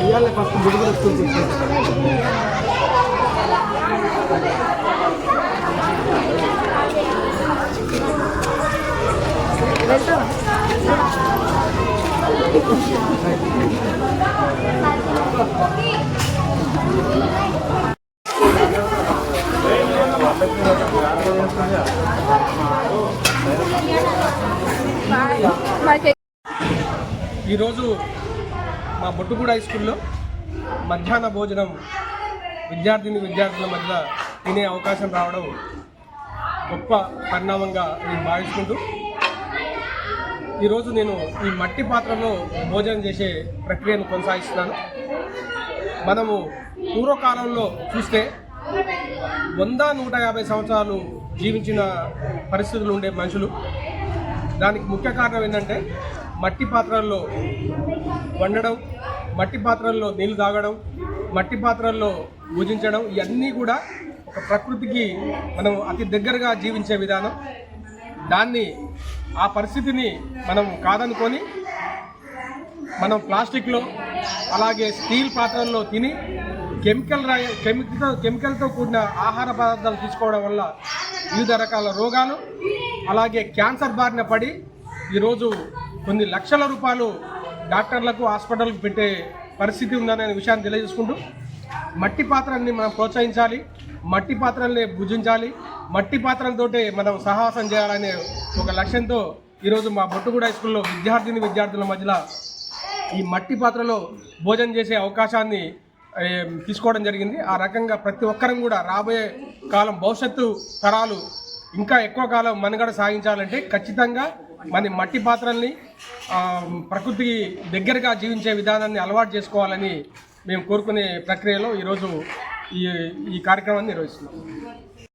ఇవాళ first బుడుగులు school ఈరోజు మా బొట్టుగూడ హై స్కూల్లో మధ్యాహ్న భోజనం విద్యార్థిని విద్యార్థుల మధ్య తినే అవకాశం రావడం గొప్ప పరిణామంగా నేను భావించుకుంటూ ఈరోజు నేను ఈ మట్టి పాత్రలో భోజనం చేసే ప్రక్రియను కొనసాగిస్తున్నాను. మనము పూర్వకాలంలో చూస్తే వంద నూట యాభై సంవత్సరాలు జీవించిన పరిస్థితులు ఉండే మనుషులు. దానికి ముఖ్య కారణం ఏంటంటే మట్టి పాత్రల్లో వండడం మట్టి పాత్రల్లో నీళ్ళు తాగడం మట్టి పాత్రల్లో భుజించడం ఇవన్నీ కూడా ఒక ప్రకృతికి మనం అతి దగ్గరగా జీవించే విధానం. దాన్ని ఆ పరిస్థితిని మనం కాదనుకొని మనం ప్లాస్టిక్లో అలాగే స్టీల్ పాత్రల్లో తిని కెమికల్ కెమికల్తో కెమికల్తో కూడిన ఆహార పదార్థాలు తీసుకోవడం వల్ల వివిధ రకాల రోగాలు అలాగే క్యాన్సర్ బారిన పడి ఈరోజు కొన్ని లక్షల రూపాయలు డాక్టర్లకు హాస్పిటల్కి పెట్టే పరిస్థితి ఉందనే విషయాన్ని తెలియజేసుకుంటూ మట్టి పాత్రల్ని మనం ప్రోత్సహించాలి మట్టి పాత్రల్ని భుజించాలి మట్టి పాత్రలతోటే మనం సాహసం చేయాలనే ఒక లక్ష్యంతో ఈరోజు మా బొట్టుగూడ హై స్కూల్లో విద్యార్థిని విద్యార్థుల మధ్యలో ఈ మట్టి పాత్రలో భోజనం చేసే అవకాశాన్ని తీసుకోవడం జరిగింది. ఆ రకంగా ప్రతి ఒక్కరం కూడా రాబోయే కాలం భవిష్యత్తు తరాలు ఇంకా ఎక్కువ కాలం మనుగడ సాగించాలంటే ఖచ్చితంగా మన మట్టి పాత్రల్ని ప్రకృతికి దగ్గరగా జీవించే విధానాన్ని అలవాటు చేసుకోవాలని మేము కోరుకునే ప్రక్రియలో ఈరోజు ఈ ఈ కార్యక్రమాన్ని నిర్వహిస్తున్నాం.